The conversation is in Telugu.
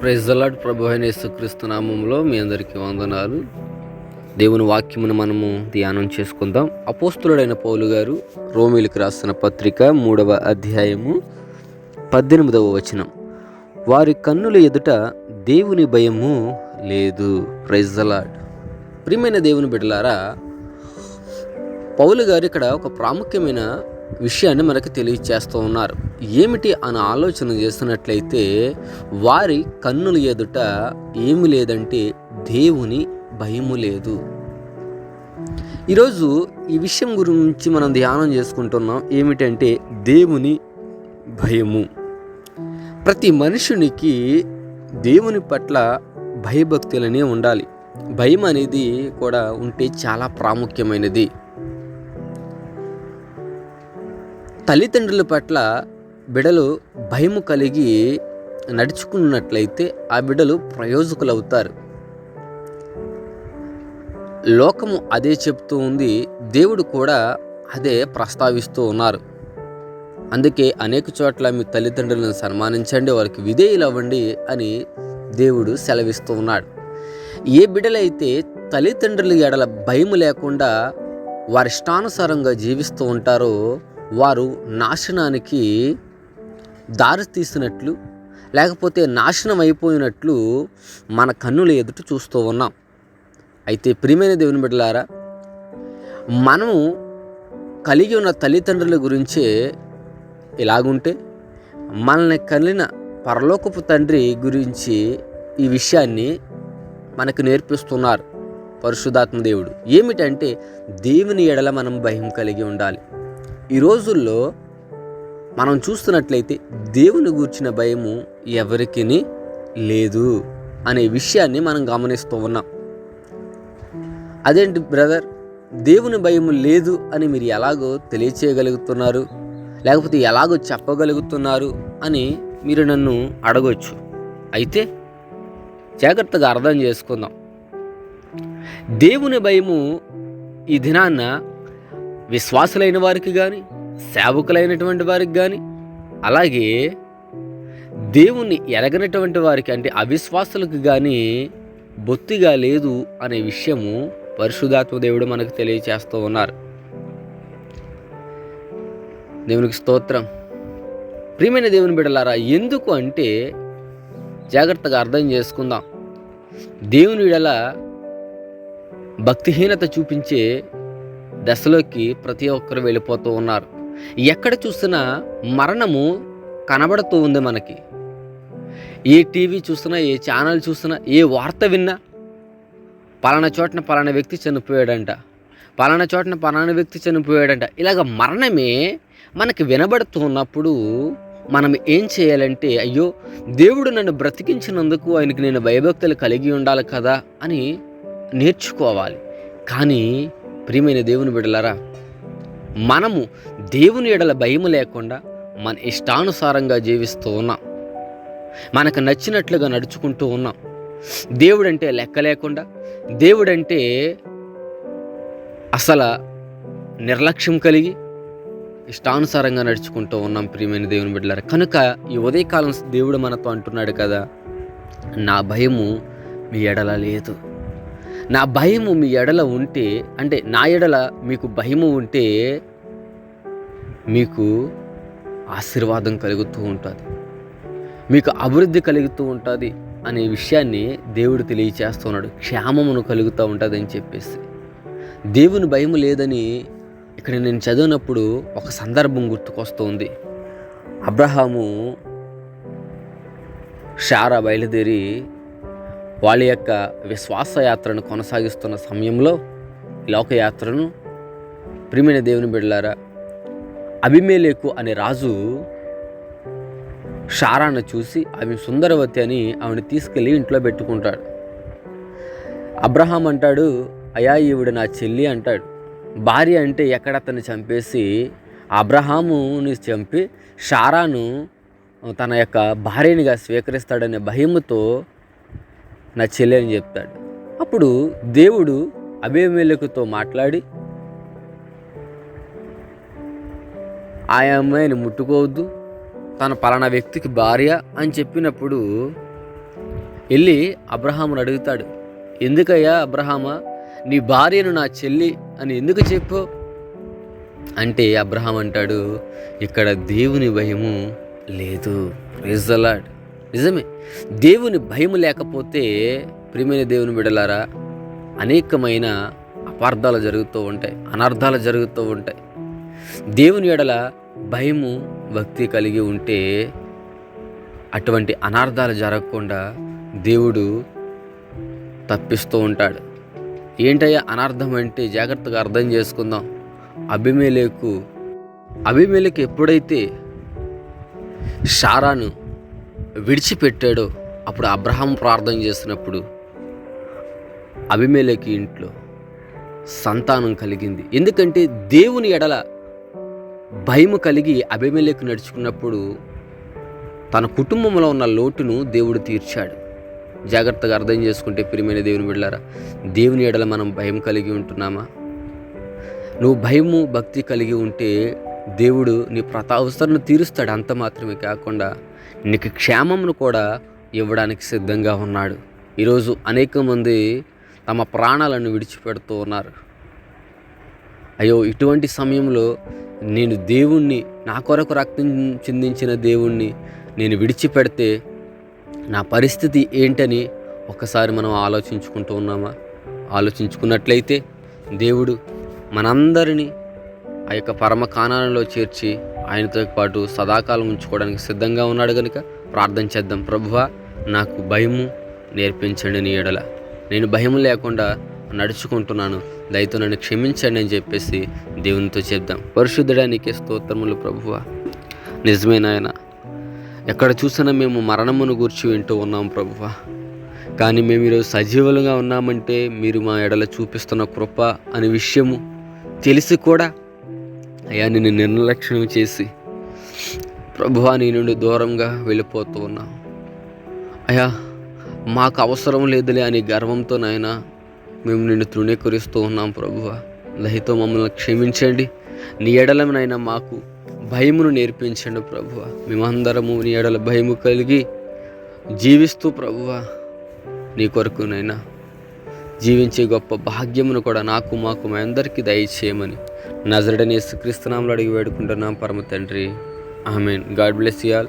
ప్రెజలాడ్ ప్రభు అయిన యేసుక్రీస్తు నామంలో మీ అందరికీ వందనాలు. దేవుని వాక్యమును మనము ధ్యానం చేసుకుందాం. అపోస్తులుడైన పౌలు గారు రోమిలకు రాసిన పత్రిక మూడవ అధ్యాయము పద్దెనిమిదవ వచనం. వారి కన్నుల ఎదుట దేవుని భయము లేదు. ప్రెజలాడ్ ప్రియమైన దేవుని బిడ్డలారా పౌలు గారు ఇక్కడ ఒక ప్రాముఖ్యమైన విషయాన్ని మనకు తెలియచేస్తూ ఉన్నారు. ఏమిటి అని ఆలోచన చేస్తున్నట్లయితే వారి కన్నుల ఎదుట ఏమి లేదంటే దేవుని భయము లేదు. ఈరోజు ఈ విషయం గురించి మనం ధ్యానం చేసుకుంటున్నాం. ఏమిటంటే దేవుని భయము. ప్రతి మనుషునికి దేవుని పట్ల భయభక్తులనే ఉండాలి. భయం అనేది కూడా ఉంటే చాలా ప్రాముఖ్యమైనది. తల్లిదండ్రుల పట్ల బిడలు భయము కలిగి నడుచుకున్నట్లయితే ఆ బిడ్డలు ప్రయోజకులు అవుతారు లోకము అదే చెప్తూ ఉంది దేవుడు కూడా అదే ప్రస్తావిస్తూ ఉన్నారు. అందుకే అనేక చోట్ల మీ తల్లిదండ్రులను సన్మానించండి వారికి విధేయులు అవ్వండి అని దేవుడు సెలవిస్తూ ఉన్నాడు. ఏ బిడ్డలైతే తల్లిదండ్రుల ఎడల భయం లేకుండా వారి ఇష్టానుసారంగా జీవిస్తూ ఉంటారో వారు నాశనానికి దారి తీసినట్లు లేకపోతే నాశనం అయిపోయినట్లు మన కన్నుల ఎదుట చూస్తూ ఉన్నాం. అయితే ప్రియమైన దేవుని బిడ్డలారా మనము కలిగి ఉన్న తల్లిదండ్రుల గురించే ఇలాగుంటే మనల్ని కలిగిన పరలోకపు తండ్రి గురించి ఈ విషయాన్ని మనకు నేర్పిస్తున్నారు పరిశుధాత్మ దేవుడు. ఏమిటంటే దేవుని ఎడల మనం భయం కలిగి ఉండాలి. ఈ రోజుల్లో మనం చూస్తున్నట్లయితే దేవుని గూర్చిన భయము ఎవరికి లేదు అనే విషయాన్ని మనం గమనిస్తూ ఉన్నాం. అదేంటి బ్రదర్? దేవుని భయం లేదు అని మీరు ఎలాగో తెలియచేయగలుగుతున్నారు? లేకపోతే ఎలాగో చెప్పగలుగుతున్నారు అని మీరు నన్ను అడగొచ్చు. అయితే జాగ్రత్తగా అర్థం చేసుకుందాం. దేవుని భయము ఈ దినాన్న విశ్వాసులైన వారికి కానీ సేవకులైనటువంటి వారికి కానీ అలాగే దేవుణ్ణి ఎరగనటువంటి వారికి అంటే అవిశ్వాసులకు కానీ బొత్తిగా లేదు అనే విషయము పరిశుధాత్మ దేవుడు మనకు తెలియచేస్తూ ఉన్నారు. దేవునికి స్తోత్రం. ప్రియమైన దేవుని బిడలారా ఎందుకు అంటే జాగ్రత్తగా అర్థం చేసుకుందాం. దేవుని విడల భక్తిహీనత చూపించే దశలోకి ప్రతి ఒక్కరు వెళ్ళిపోతూ ఉన్నారు. ఎక్కడ చూసినా మరణము కనబడుతూ ఉంది మనకి. ఏ టీవీ చూసినా ఏ ఛానల్ చూసినా ఏ వార్త విన్నా పలానా చోటన పలానా వ్యక్తి చనిపోయాడంట. పలానా చోటన పలానా వ్యక్తి చనిపోయాడంట. ఇలాగ మరణమే మనకి వినబడుతూ ఉన్నప్పుడు మనం ఏం చేయాలంటే అయ్యో దేవుడు నన్ను బ్రతికించినందుకు ఆయనకి నేను భయభక్తులు కలిగి ఉండాలి కదా అని నేర్చుకోవాలి. కానీ ప్రియమైన దేవుని బిడలారా మనము దేవుని ఎడల భయము లేకుండా మన ఇష్టానుసారంగా జీవిస్తూ ఉన్నాం. మనకు నచ్చినట్లుగా నడుచుకుంటూ ఉన్నాం. దేవుడంటే లెక్క లేకుండా దేవుడంటే అసలు నిర్లక్ష్యం కలిగి ఇష్టానుసారంగా నడుచుకుంటూ ఉన్నాం ప్రియమైన దేవుని బిడ్డలారా. కనుక ఈ ఉదయకాలం దేవుడు మనతో అంటున్నాడు కదా నా భయము మీ ఎడల లేదు. నా భయము మీ ఎడల ఉంటే అంటే నా ఎడల మీకు భయము ఉంటే మీకు ఆశీర్వాదం కలుగుతూ ఉంటుంది. మీకు అభివృద్ధి కలుగుతూ ఉంటుంది అనే విషయాన్ని దేవుడు తెలియచేస్తున్నాడు. క్షేమమును కలుగుతూ ఉంటుంది అని చెప్పేసి. దేవుని భయం లేదని ఇక్కడ నేను చదివినప్పుడు ఒక సందర్భం గుర్తుకొస్తుంది. అబ్రహాము షారా బయలుదేరి వాళ్ళ యొక్క విశ్వాసయాత్రను కొనసాగిస్తున్న సమయంలో లోకయాత్రను ప్రియమైన దేవుని బిడ్డలారా అభిమేలేకు అనే రాజు షారాను చూసి ఆమె సుందరవతి అని ఆమెను తీసుకెళ్ళి ఇంట్లో పెట్టుకుంటాడు. అబ్రహాం అంటాడు అయా ఈవిడ నా చెల్లి అంటాడు. భార్య అంటే ఎక్కడ అతన్ని చంపేసి అబ్రహాముని చంపి షారాను తన యొక్క భార్యనిగా స్వీకరిస్తాడనే భయముతో నా చెల్లి అని చెప్తాడు. అప్పుడు దేవుడు అభిమేలకుతో మాట్లాడి ఆ అమ్మాయిని ముట్టుకోవద్దు. తన పలానా వ్యక్తికి భార్య అని చెప్పినప్పుడు వెళ్ళి అబ్రహామును అడుగుతాడు ఎందుకయ్యా అబ్రహామా నీ భార్యను నా చెల్లి అని ఎందుకు చెప్పు అంటే అబ్రహాం అంటాడు ఇక్కడ దేవుని భయము లేదు. రిజలాడ్ నిజమే. దేవుని భయం లేకపోతే ప్రియమైన దేవుని బిడలారా అనేకమైన అపార్థాలు జరుగుతూ ఉంటాయి అనర్థాలు జరుగుతూ ఉంటాయి. దేవుని ఎడల భయము భక్తి కలిగి ఉంటే అటువంటి అనార్థాలు జరగకుండా దేవుడు తప్పిస్తూ ఉంటాడు. ఏంటయ్యా అనర్థం అంటే జాగ్రత్తగా అర్థం చేసుకుందాం. అభిమేలేకు అభిమేలకు ఎప్పుడైతే షారాను విడిచిపెట్టాడో అప్పుడు అబ్రహాం ప్రార్థన చేసినప్పుడు అభిమేలకి ఇంట్లో సంతానం కలిగింది. ఎందుకంటే దేవుని ఎడల భయము కలిగి అభిమేలకు నడుచుకున్నప్పుడు తన కుటుంబంలో ఉన్న లోటును దేవుడు తీర్చాడు. జాగ్రత్తగా అర్థం చేసుకుంటే ప్రియమైన దేవుని బిడ్డారా దేవుని ఎడల మనం భయం కలిగి ఉంటున్నామా? నువ్వు భయము భక్తి కలిగి ఉంటే దేవుడు నీ ప్రత తీరుస్తాడు. అంత మాత్రమే కాకుండా నీకు క్షేమమును కూడా ఇవ్వడానికి సిద్ధంగా ఉన్నాడు. ఈరోజు అనేక మంది తమ ప్రాణాలను విడిచిపెడుతూ ఉన్నారు. అయ్యో ఇటువంటి సమయంలో నేను దేవుణ్ణి నా కొరకు రక్తం చిందించిన దేవుణ్ణి నేను విడిచిపెడితే నా పరిస్థితి ఏంటని ఒక్కసారి మనం ఆలోచించుకుంటూ ఉన్నామా? ఆలోచించుకున్నట్లయితే దేవుడు మనందరినీ ఆ యొక్క పరమ కాణాలలో చేర్చి ఆయనతో పాటు సదాకాలం ఉంచుకోవడానికి సిద్ధంగా ఉన్నాడు కనుక ప్రార్థన చేద్దాం. ప్రభువా నాకు భయము నేర్పించండి నీ ఎడల. నేను భయం లేకుండా నడుచుకుంటున్నాను. దయతో నన్ను క్షమించండి అని చెప్పేసి దేవునితో చెప్దాం. పరిశుద్ధడానికి స్తోత్రములు ప్రభువ. నిజమే నాయన ఎక్కడ చూసినా మేము మరణమును గురించి వింటూ ఉన్నాం ప్రభువ. కానీ మేము ఈరోజు సజీవులుగా ఉన్నామంటే మీరు మా ఎడల చూపిస్తున్న కృప అనే విషయము తెలిసి కూడా అయ్యా నిన్ను నిర్లక్ష్యం చేసి ప్రభువా నీ నుండి దూరంగా వెళ్ళిపోతూ ఉన్నాం. అయ్యా మాకు అవసరం లేదులే అని గర్వంతో నాయన మేము నిన్ను తృణీకరిస్తూ ఉన్నాం ప్రభువా. దయతో మమ్మల్ని క్షమించండి. నీ ఎడలనైనా మాకు భయమును నేర్పించండి ప్రభువ. మేమందరము నీ ఎడల భయము కలిగి జీవిస్తూ ప్రభువ నీ కొరకునైనా జీవించే గొప్ప భాగ్యమును కూడా నాకు మాకు మా అందరికీ దయచేయమని నజరడని క్రీస్తునాములు అడిగి వేడుకుంటున్నాం. పరమ తండ్రి. Amen. God bless you all.